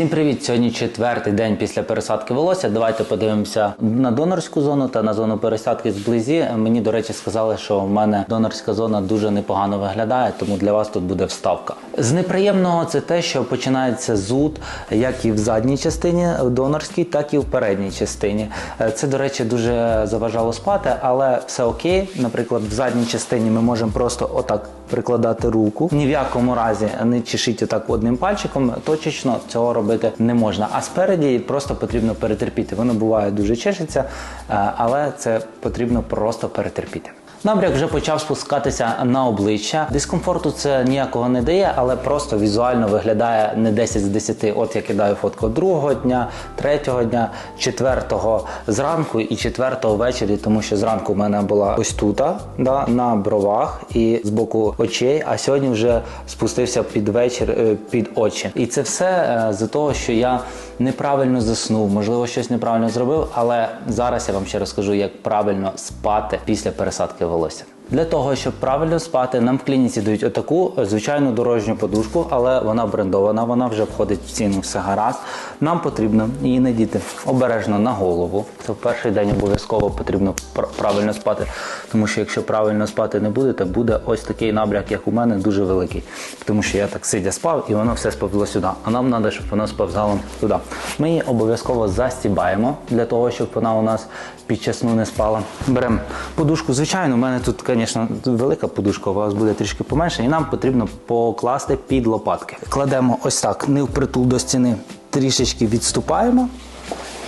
Всім привіт! Сьогодні четвертий день після пересадки волосся. Давайте подивимося на донорську зону та на зону пересадки зблизі. Мені, до речі, сказали, що в мене донорська зона дуже непогано виглядає, тому для вас тут буде вставка. З неприємного це те, що починається зуд як і в задній частині донорській, так і в передній частині. Е, Це, до речі, дуже заважало спати, але все окей. Наприклад, в задній частині ми можемо просто отак прикладати руку. Ні в якому разі не чешіть отак одним пальчиком. Точечно цього робити не можна. А спереді просто потрібно перетерпіти. Воно буває дуже чешеться, е, але це потрібно просто перетерпіти. Набряк вже почав спускатися на обличчя. Дискомфорту це ніякого не дає, але просто візуально виглядає не 10 з 10. От я кидаю фотку другого дня, третього дня, четвертого зранку і четвертого ввечері, тому що зранку в мене була ось тут, да, на бровах і з боку очей. А сьогодні вже спустився під вечір е, під очі. І це все е, з-за того, що я неправильно заснув, можливо, щось неправильно зробив, але зараз я вам ще розкажу, як правильно спати після пересадки волосся. Для того, щоб правильно спати, нам в клініці дають отаку е, звичайну дорожню подушку, але вона брендована, вона вже входить в ціну, все гаразд. Нам потрібно її надіти обережно на голову. Це в перший день обов'язково потрібно правильно спати, тому що якщо правильно спати не будете, буде ось такий набряк, як у мене, дуже великий. Тому що я так сидя спав і воно все сповзло сюди. А нам треба, щоб воно сповзало туди. Ми її обов'язково застібаємо для того, щоб вона у нас під час сну не спала. Беремо подушку. Звичайно, у мене тут, звісно, велика подушка, у вас буде трішки поменше, і нам потрібно покласти під лопатки. Кладемо ось так, не впритул до стіни, трішечки відступаємо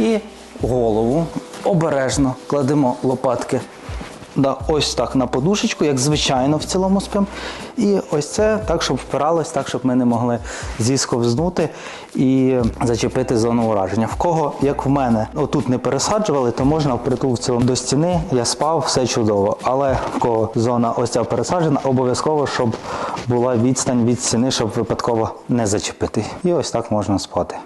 і голову обережно кладемо лопатки. Да, ось так на подушечку, як звичайно в цілому спим. І ось це так, щоб впиралось, так, щоб ми не могли зісковзнути і зачепити зону ураження. В кого, як в мене, отут не пересаджували, то можна впритул в цілому до стіни. Я спав, все чудово. Але в кого зона ось ця пересаджена, обов'язково, щоб була відстань від стіни, щоб випадково не зачепити. І ось так можна спати.